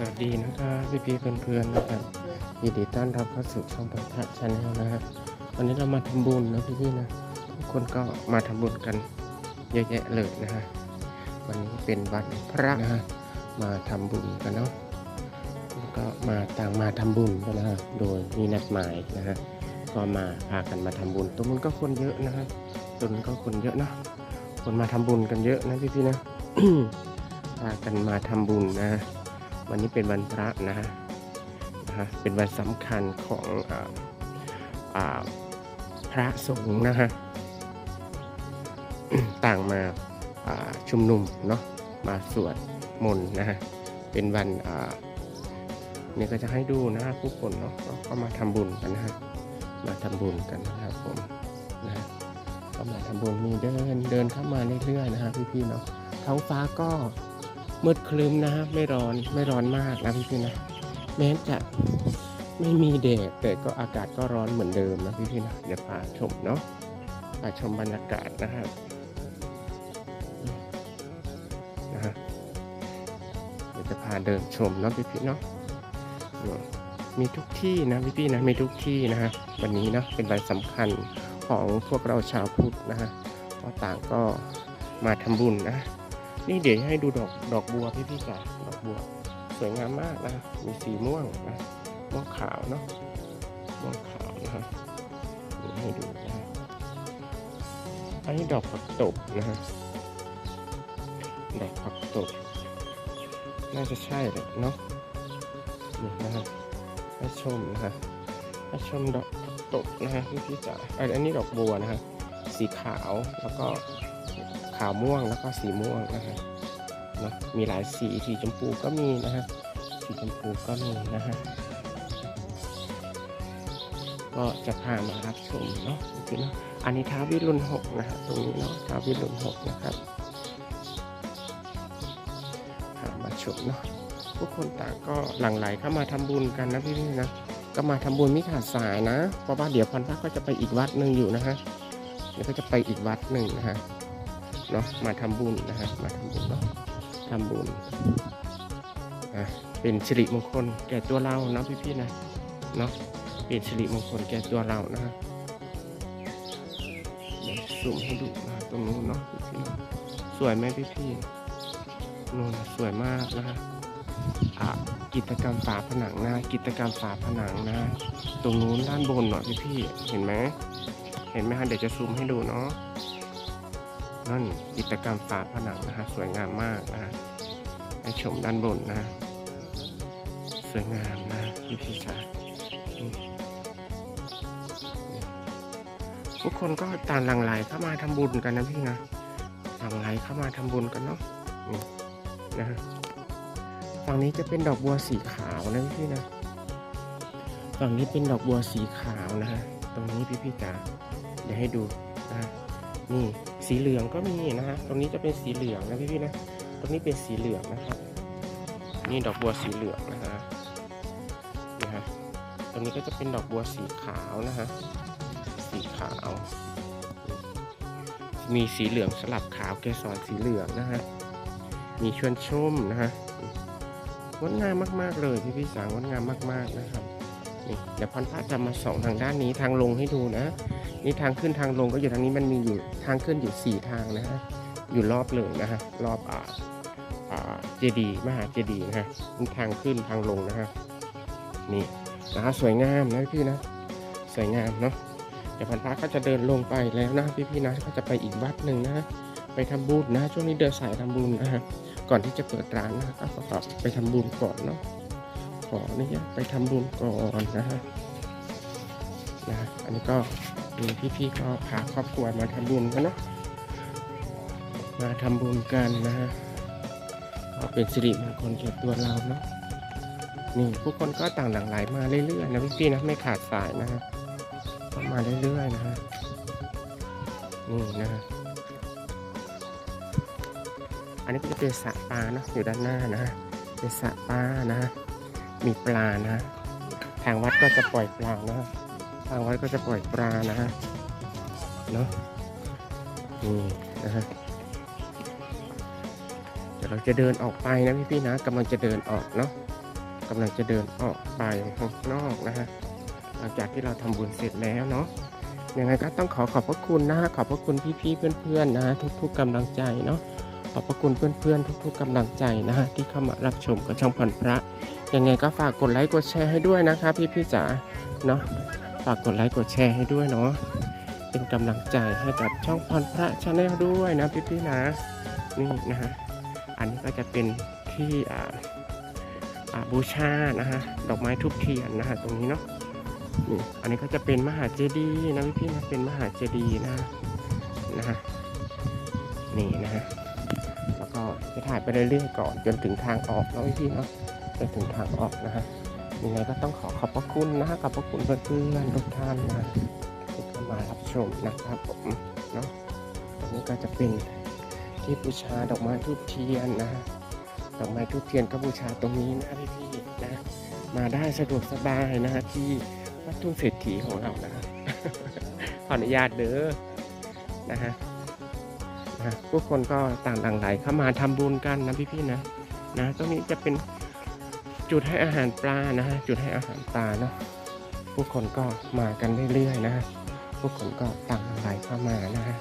สวัสดีนะครับพี่พี่ๆเพื่อนๆนะครับยินดีต้อนรับเข้าสู่ช่องประทัดชาแนลนะฮะวันนี้เรามาทำบุญนะพี่พี่ๆนะทุกคนก็มาทำบุญกันเยอะแยะเลยนะฮะวันนี้เป็นวันพระนะฮะมาทำบุญกันเนาะก็มาต่างมาทำบุญกันนะฮะโดยมีนัดหมายนะฮะก็มาพากันมาทำบุญตรงนู้นก็คนเยอะนะฮะตรงนู้นก็คนเยอะเนาะคนมาทำบุญกันเยอะนะพี่พี่ๆนะพากันมาทำบุญนะ วันนี้เป็นวันพระนะฮะนะฮะเป็นวันสำคัญของออพระสงฆ์นะฮะต่างมาาชุมนุมเนาะมาสวดมนต์นะฮะเป็นวันเนี่ยก็จะให้ดูนะฮะผู้คนเนาะก็ก็มาทำบุญกันนะฮะมาทำบุญกันนะครับผมนะฮะก็มาทำบุญมีเดินเดินเข้ามาเรื่อยๆนะฮะพี่ๆเนาะท้องฟ้าก็ มืดครึ้มนะฮะไม่ร้อนไม่ร้อนมากนะพี่พี่นะแม้จะไม่มีแดดแต่ก็อากาศก็ร้อนเหมือนเดิมนะพี่พี่นะเดี๋ยวพาชมเนาะพาชมบรรยากาศนะครับนะฮะเดี๋ยวจะพาเดินชมเนาะพี่พี่เนาะมีทุกที่นะพี่พี่นะมีทุกที่นะฮะวันนี้เนาะเป็นวันสำคัญของพวกเราชาวพุทธนะฮะก็ต่างก็มาทำบุญนะ นี่เดี๋ยวให้ดูดอกดอกบัวพี่พี่จ๋าดอกบัว สวยงามมากนะ มีสีม่วงนะม่วงขาวเนาะม่วงขาวนะฮะนี่ให้ดูนะอันนี้ดอกผักตบนะฮะดอกผักตบ น่าจะใช่แหละเนาะนี่นะฮะให้ชมนะฮะให้ชมดอกผักตบนะฮะพี่พี่จ๋าอันอันนี้ดอกบัวนะฮะสีขาวแล้วก็ ขาวม่วงแล้วก็สีม่วงนะฮะนะมีหลายสีสีชมพูก็มีนะฮะสีชมพูก็มีนะฮะก็จะพามารับชมเนาะจริงเนาะอันนี้ท้าววิรุณหกนะฮะตรงนี้เนาะท้าววิรุณหกนะครับพามาชมเนาะทุกคนต่างก็หลั่งไหลเข้ามาทำบุญกันนะพี่ๆนะก็มาทำบุญไม่ขาดสายนะเพราะว่าเดี๋ยวพันพักก็จะไปอีกวัดหนึ่งอยู่นะฮะเดี๋ยวก็จะไปอีกวัดหนึ่งนะฮะ เนาะมาทำบุญนะฮะมาทำบุญเนาะทำบุญอะเป็นสิริมงคลแก่ตัวเราเนาะพี่ๆนะเนาะเป็นสิริมงคลแก่ตัวเรานะฮะเดี๋ยวซูมให้ดูนะตรงนู้นเนาะพี่ๆเนสวยไหมพี่ๆนู่นสวยมากนะฮะอะกิจกรรมฝาผนังนะ กิจกรรมฝาผนังนะ ตรงนู้นด้านบนเนาะพี่ๆเห็นไหมเห็นไหมฮะเดี๋ยวจะซูมให้ดูเนาะ นั่นจิตรกรรมฝาผนังนะฮะสวยงามมากนะฮะให้ชมด้านบนนะ สวยงามนะพี่พี่จ๋าทุกคนก็ต่างหลั่งไหลเข้ามาทำบุญกันนะพี่นะหลั่งไหลเข้ามาทำบุญกันเนาะนะฮะฝั่งนี้จะเป็นดอกบัวสีขาวนะพี่นะฝั่งนี้เป็นดอกบัวสีขาวนะฮะตรงนี้พี่พี่จ๋าเดี๋ยวให้ดูนะนี่ สีเหลืองก็มีนะฮะ ตรงนี้จะเป็นสีเหลืองนะพี่ๆนะ ตรงนี้เป็นสีเหลืองนะครับ นี่ดอกบัวสีเหลืองนะฮะ นะฮะ ตรงนี้ก็จะเป็นดอกบัวสีขาวนะฮะ สีขาว มีสีเหลืองสลับขาวเกสรสีเหลืองนะฮะ มีชวนชุ่มนะฮะ งดงามมากๆเลยพี่พี่ๆสาวงดงามมากๆนะครับ นี่เดี๋ยวพันพระจะมาส่องทางด้านนี้ทางลงให้ดูนะ นี่ทางขึ้นทางลงก็อยู่ทางนี้มันมีอยู่ทางขึ้นอยู่สี่ทางนะฮะอยู่รอบเลยนะฮะรอบอ่าอ่าเจดีมหาเจดีนะฮะนี่ทางขึ้นทางลงนะฮะนี่นะฮะสวยงามนะพี่นะ สวยงามเนาะเดี๋ยวพันพระก็จะเดินลงไปแล้วนะพี่พี่นะก็จะไปอีกวัดหนึ่งนะ ไปทำบุญนะ ช่วงนี้เดินสายทำบุญนะฮะก่อนที่จะเปิดร้านนะก็ขอไปทำบุญก่อนเนาะ ขออนุญาตไปทำบุญก่อนนะฮะนะฮะอันนี้ก็มีพี่ๆก็พาครอบครัวมาทำบุญกันเนาะมาทำบุญกันนะฮะก็เป็นสิริมงคลแก่ตัวเราเนาะนี่ผู้คนก็ต่างหลั่งไหลมาเรื่อยๆนะพี่ๆนะไม่ขาดสายนะฮะก็มาเรื่อยๆนะฮะนี่นะฮะอันนี้ก็จะเป็นสระปลาเนาะอยู่ด้านหน้านะฮะเป็นสระปลานะฮะ มีปลานะฮะทางวัดก็จะปล่อยปลานะฮะทางวัดก็จะปล่อยปลานะฮะเนาะนี่นะฮะเดี๋ยวเราจะเดินออกไปนะพี่ๆนะกำลังจะเดินออกเนาะกำลังจะเดินออกไปข้างนอกนะฮะหลังจากที่เราทำบุญเสร็จแล้วเนาะยังไงก็ต้องขอขอบพระคุณนะฮะขอบพระคุณพี่ๆเพื่อนๆนะฮะทุก ๆกำลังใจเนาะขอบพระคุณเพื่อนๆทุก ๆกำลังใจนะฮะที่เข้ามารับชมกับช่องผ่อนพระ ยังไงก็ฝากกดไลค์กดแชร์ให้ด้วยนะครับพี่จ๋าเนาะฝากกดไลค์กดแชร์ให้ด้วยเนาะเป็นกำลังใจให้กับช่องผ่อนพระชาแนลด้วยนะพี่ๆนะนี่นะฮะอันนี้ก็จะเป็นที่อ่าบูชานะฮะดอกไม้ทุบเทียนนะฮะตรงนี้เนาะนี่อันนี้ก็จะเป็นมหาเจดีย์นะพี่พี่นะเป็นมหาเจดีย์นะนะฮะนี่นะฮะแล้วก็จะถ่ายไปเรื่อยๆก่อนจนถึงทางออกเนาะพี่พี่เนาะ จนถึงทางออกนะฮะยังไงก็ต้องขอขอบพระคุณนะฮะขอบพระคุณเพื่อนๆทุกท่านนะที่เข้ามารับชมนะครับผมเนาะตรงนี้ก็จะเป็นที่บูชาดอกไม้ทูบเทียนนะฮะดอกไม้ทูบเทียนก็บูชาตรงนี้นะพี่ๆนะมาได้สะดวกสบายนะฮะที่วัดทุ่งเศรษฐีของเรานะขออนุญาตเด้อนะฮะนะผู้คนก็ต่างหลั่งไหลเข้ามาทำบุญกันนะพี่ๆนะนะตรงนี้จะเป็น จุดให้อาหารปลานะฮะจุดให้อาหารปลาเนาะผู้คนก็มากันเรื่อยๆนะฮะผู้คนก็ต่างหลั่งไหลเข้ามานะฮะ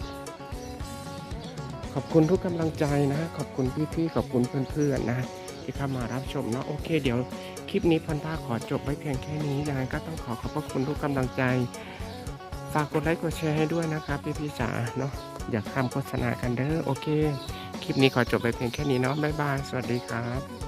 ขอบคุณทุกกำลังใจนะขอบคุณพี่ๆขอบคุณเพื่อนๆนะที่เข้ามารับชมเนาะโอเค เดี๋ยวคลิปนี้พันธาขอจบไว้เพียงแค่นี้ยังไงก็ต้องขอขอบพระคุณทุกกำลังใจฝากกดไลค์กดแชร์ให้ด้วยนะครับพี่ๆจ๋าเนาะอย่าข้ามโฆษณากันเด้อโอเค คลิปนี้ขอจบไปเพียงแค่นี้เนาะบ๊ายบาย สวัสดีครับ